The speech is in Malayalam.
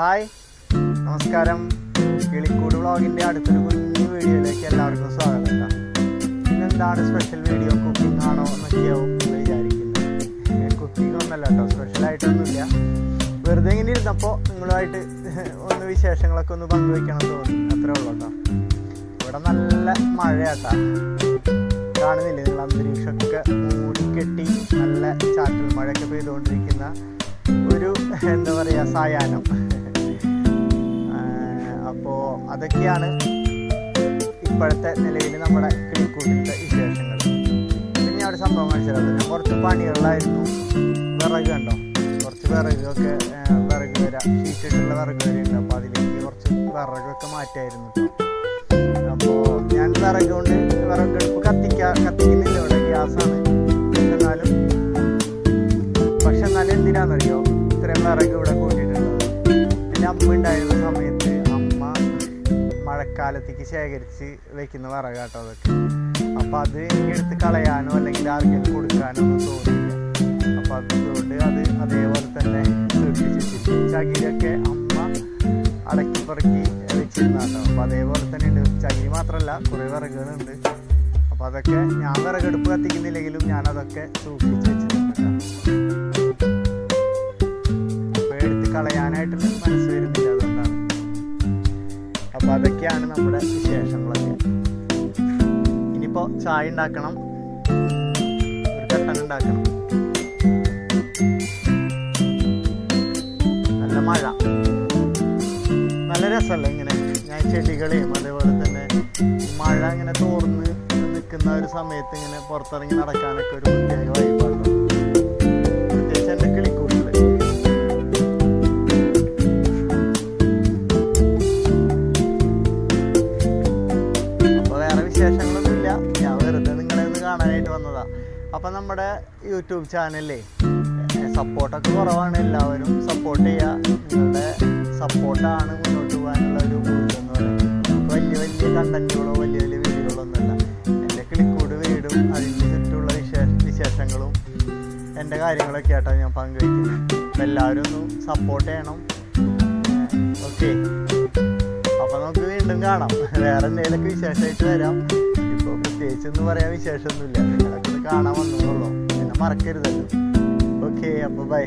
ഹായ്. നമസ്കാരം. കിളിക്കൂട് വ്ളോഗിന്റെ അടുത്തൊരു കുഞ്ഞു വീഡിയോയിലേക്ക് എല്ലാവർക്കും സ്വാഗതം കേട്ടോ. ഇന്നെന്താണ് സ്പെഷ്യൽ വീഡിയോ കുക്കിംഗ് ആണോ എന്നൊക്കെയാവും നിങ്ങൾ വിചാരിക്കുന്നത് കുക്കിംഗ് ഒന്നല്ല കേട്ടോ. സ്പെഷ്യലായിട്ടൊന്നുമില്ല വെറുതെ ഇങ്ങനെ ഇരുന്നപ്പോൾ നിങ്ങളുമായിട്ട് ഒന്ന് വിശേഷങ്ങളൊക്കെ ഒന്ന് പങ്കുവയ്ക്കണം എന്ന് തോന്നി. അത്രേ ഉള്ളൂ കേട്ടോ. ഇവിടെ നല്ല മഴയാട്ടാ. കാണുന്നില്ലേ നിങ്ങൾ? അന്തരീക്ഷമൊക്കെ മൂടിക്കെട്ടി നല്ല ചാറ്റൽ മഴയൊക്കെ പെയ്തുകൊണ്ടിരിക്കുന്ന ഒരു എന്താ പറയുക സായാഹ്നം. അതൊക്കെയാണ് ഇപ്പോഴത്തെ നിലയിൽ നമ്മുടെ കിളിക്കൂട്ടിന്റെ വിശേഷങ്ങൾ. പിന്നെ അവിടെ സംഭവം മനസ്സിലാക്കുന്നത് ഞാൻ കുറച്ച് പണികളിലായിരുന്നു. വിറക് കണ്ടോ? കുറച്ച് വിറകൊക്കെ വിറക് വരാം ഷീറ്റിട്ടുള്ള വിറക് വരെയുണ്ട്. അപ്പോൾ അതിലേക്ക് കുറച്ച് വിറകൊക്കെ മാറ്റായിരുന്നു അപ്പോൾ ഞാൻ വിറക് കൊണ്ട് വിറക് വിറകെടുപ്പ് കത്തിക്കാ കത്തിക്കുന്നില്ല ഇവിടെ. ഗ്യാസാണ്. എന്നാലും പക്ഷെ എന്നാലും എന്തിനാണെന്നറിയോ ഇത്രയും വിറക് ഇവിടെ കൂട്ടിയിട്ടുള്ളത് എന്റെ അമ്മ ഉണ്ടായിരുന്ന സമയത്ത് മഴക്കാലത്തേക്ക് ശേഖരിച്ച് വെക്കുന്ന വിറകാട്ടോ അതൊക്കെ. അപ്പോൾ അത് എനിക്ക് എടുത്ത് കളയാനോ അല്ലെങ്കിൽ ആർക്കെങ്കിലും കൊടുക്കാനോ ഒന്നും തോന്നില്ല അപ്പോൾ അതുകൊണ്ട് അത് അതേപോലെ തന്നെ ചകിരിയൊക്കെ അമ്മ അടക്കി പറക്കി വെച്ചിരുന്നാട്ടോ അപ്പോൾ അതേപോലെ തന്നെ ഉണ്ട്. ചകിരി മാത്രമല്ല കുറേ വിറകുകളുണ്ട്. അപ്പോൾ അതൊക്കെ ഞാൻ വിറകെടുപ്പ് കത്തിക്കുന്നില്ലെങ്കിലും ഞാൻ അതൊക്കെ സൂക്ഷിച്ച് വെച്ചിട്ടുണ്ട് അപ്പോൾ എടുത്ത് കളയാനായിട്ട് മനസ്സ് വരുന്നില്ല അതുകൊണ്ടാണ് അപ്പോൾ അതൊക്കെയാണ് നമ്മുടെ വിശേഷങ്ങളൊക്കെ. ഇനിയിപ്പോൾ ചായ ഉണ്ടാക്കണം. ഒരു കട്ടൻ ഉണ്ടാക്കണം. നല്ല മഴ. നല്ല രസമല്ലേ ഇങ്ങനെ. ഞാൻ ചെടികളെയും അതേപോലെ തന്നെ മഴ ഇങ്ങനെ തോർന്ന് നിൽക്കുന്ന ഒരു സമയത്ത് ഇങ്ങനെ പുറത്തിറങ്ങി നടക്കാനൊക്കെ ഒരു പ്രത്യേക വൈബാണ് വിശേഷങ്ങളൊന്നുമില്ല. ഞാൻ വെറുതെ നിങ്ങളെ ഒന്ന് കാണാനായിട്ട് വന്നതാ. അപ്പം നമ്മുടെ യൂട്യൂബ് ചാനലിലേ സപ്പോർട്ടൊക്കെ കുറവാണ്. എല്ലാവരും സപ്പോർട്ട് ചെയ്യുക നിങ്ങളുടെ സപ്പോർട്ടാണ് മുന്നോട്ട് പോകാനുള്ള ഒരു ഊർജം എന്ന് പറയുന്നത്. വലിയ വലിയ കണ്ടന്റുകളോ വലിയ വലിയ വീഡിയോകളോ ഒന്നുമല്ല. എന്റെ കിളിക്കൂട് വീടും അതിന്റെ ചുറ്റുമുള്ള വിശേഷ വിശേഷങ്ങളും എന്റെ കാര്യങ്ങളൊക്കെ ആയിട്ടാണ് ഞാൻ പങ്കുവയ്ക്കുന്നത് എല്ലാവരും ഒന്ന് സപ്പോർട്ട് ചെയ്യണം. ഓക്കെ അപ്പൊ നമുക്ക് വീണ്ടും കാണാം. വേറെ എന്തെങ്കിലുമൊക്കെ വിശേഷമായിട്ട് വരാം. ഇപ്പൊ പ്രത്യേകിച്ച് ഒന്നും പറയാൻ വിശേഷമൊന്നുമില്ല. നിങ്ങളൊക്കെ കാണാൻ വന്നുള്ളൂ പിന്നെ മറക്കരുതല്ലോ. ഓക്കെ അപ്പൊ ബൈ